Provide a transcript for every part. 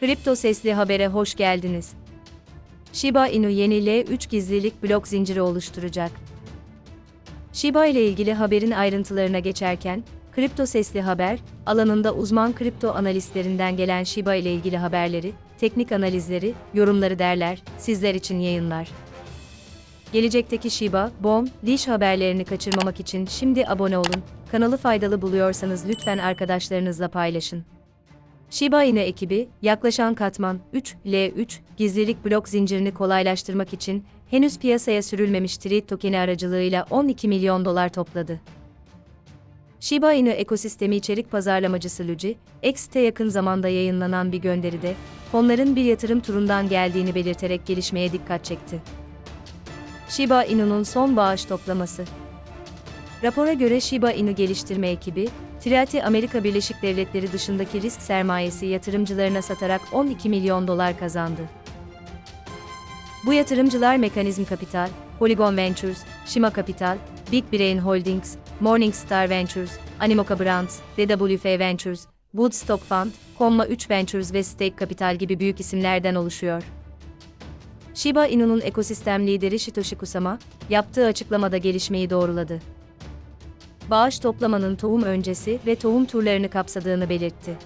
Kripto Sesli Haber'e hoş geldiniz. Shiba Inu yeni L3 gizlilik blok zinciri oluşturacak. Shiba ile ilgili haberin ayrıntılarına geçerken, Kripto Sesli Haber, alanında uzman kripto analistlerinden gelen Shiba ile ilgili haberleri, teknik analizleri, yorumları derler, sizler için yayınlar. Gelecekteki Shiba, BOM, Liş haberlerini kaçırmamak için şimdi abone olun. Kanalı faydalı buluyorsanız lütfen arkadaşlarınızla paylaşın. Shiba Inu ekibi, yaklaşan katman 3L3 gizlilik blok zincirini kolaylaştırmak için henüz piyasaya sürülmemiş Treat tokeni aracılığıyla 12 milyon dolar topladı. Shiba Inu ekosistemi içerik pazarlamacısı Luji, X'te yakın zamanda yayınlanan bir gönderide, fonların bir yatırım turundan geldiğini belirterek gelişmeye dikkat çekti. Shiba Inu'nun son bağış toplaması. Rapora göre Shiba Inu geliştirme ekibi, Triati Amerika Birleşik Devletleri dışındaki risk sermayesi yatırımcılarına satarak 12 milyon dolar kazandı. Bu yatırımcılar Mekanizm Capital, Polygon Ventures, Shima Capital, Big Brain Holdings, Morningstar Ventures, Animoca Brands, DWF Ventures, Woodstock Fund, Comma 3 Ventures ve Stake Capital gibi büyük isimlerden oluşuyor. Shiba Inu'nun ekosistem lideri Shitoshi Kusama, yaptığı açıklamada gelişmeyi doğruladı. Bağış toplamanın tohum öncesi ve tohum turlarını kapsadığını belirtti.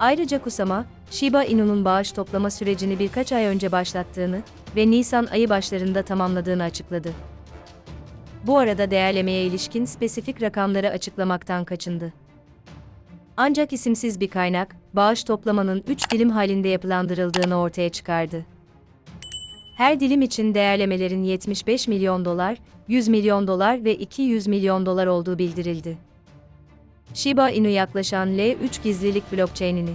Ayrıca Kusama, Shiba Inu'nun bağış toplama sürecini birkaç ay önce başlattığını ve Nisan ayı başlarında tamamladığını açıkladı. Bu arada değerlemeye ilişkin spesifik rakamları açıklamaktan kaçındı. Ancak isimsiz bir kaynak, bağış toplamanın 3 dilim halinde yapılandırıldığını ortaya çıkardı. Her dilim için değerlemelerin 75 milyon dolar, 100 milyon dolar ve 200 milyon dolar olduğu bildirildi. Shiba Inu yaklaşan L3 gizlilik blockchain'ini.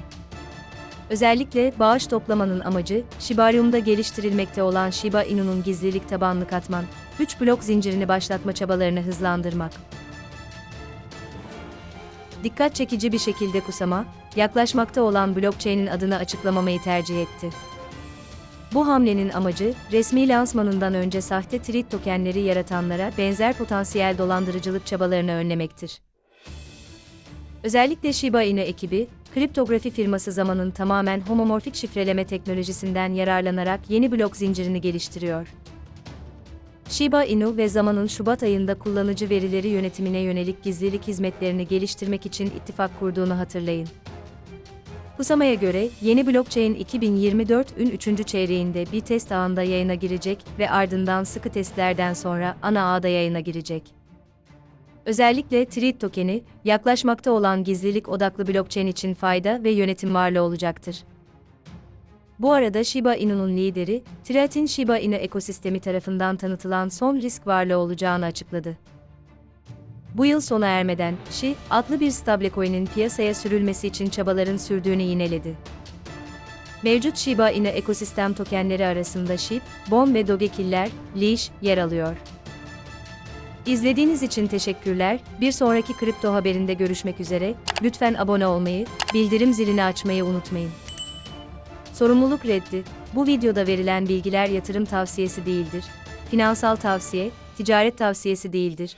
Özellikle bağış toplamanın amacı, Shibarium'da geliştirilmekte olan Shiba Inu'nun gizlilik tabanlı katman, 3 blok zincirini başlatma çabalarını hızlandırmak. Dikkat çekici bir şekilde Kusama, yaklaşmakta olan blockchain'in adını açıklamamayı tercih etti. Bu hamlenin amacı, resmi lansmanından önce sahte tweet tokenleri yaratanlara benzer potansiyel dolandırıcılık çabalarını önlemektir. Özellikle Shiba Inu ekibi, kriptografi firması zamanın tamamen homomorfik şifreleme teknolojisinden yararlanarak yeni blok zincirini geliştiriyor. Shiba Inu ve zamanın Şubat ayında kullanıcı verileri yönetimine yönelik gizlilik hizmetlerini geliştirmek için ittifak kurduğunu hatırlayın. Kusama'ya göre, yeni blockchain 2024'ün 3. çeyreğinde bir test ağında yayına girecek ve ardından sıkı testlerden sonra ana ağda yayına girecek. Özellikle Treat tokeni, yaklaşmakta olan gizlilik odaklı blockchain için fayda ve yönetim varlığı olacaktır. Bu arada Shiba Inu'nun lideri, Triat'in Shiba Inu ekosistemi tarafından tanıtılan son risk varlığı olacağını açıkladı. Bu yıl sona ermeden, SHI, adlı bir stablecoin'in piyasaya sürülmesi için çabaların sürdüğünü yineledi. Mevcut Shiba Inu ekosistem tokenleri arasında SHIB, BOM ve Dogekiller, Leash yer alıyor. İzlediğiniz için teşekkürler. Bir sonraki kripto haberinde görüşmek üzere. Lütfen abone olmayı, bildirim zilini açmayı unutmayın. Sorumluluk reddi. Bu videoda verilen bilgiler yatırım tavsiyesi değildir. Finansal tavsiye, ticaret tavsiyesi değildir.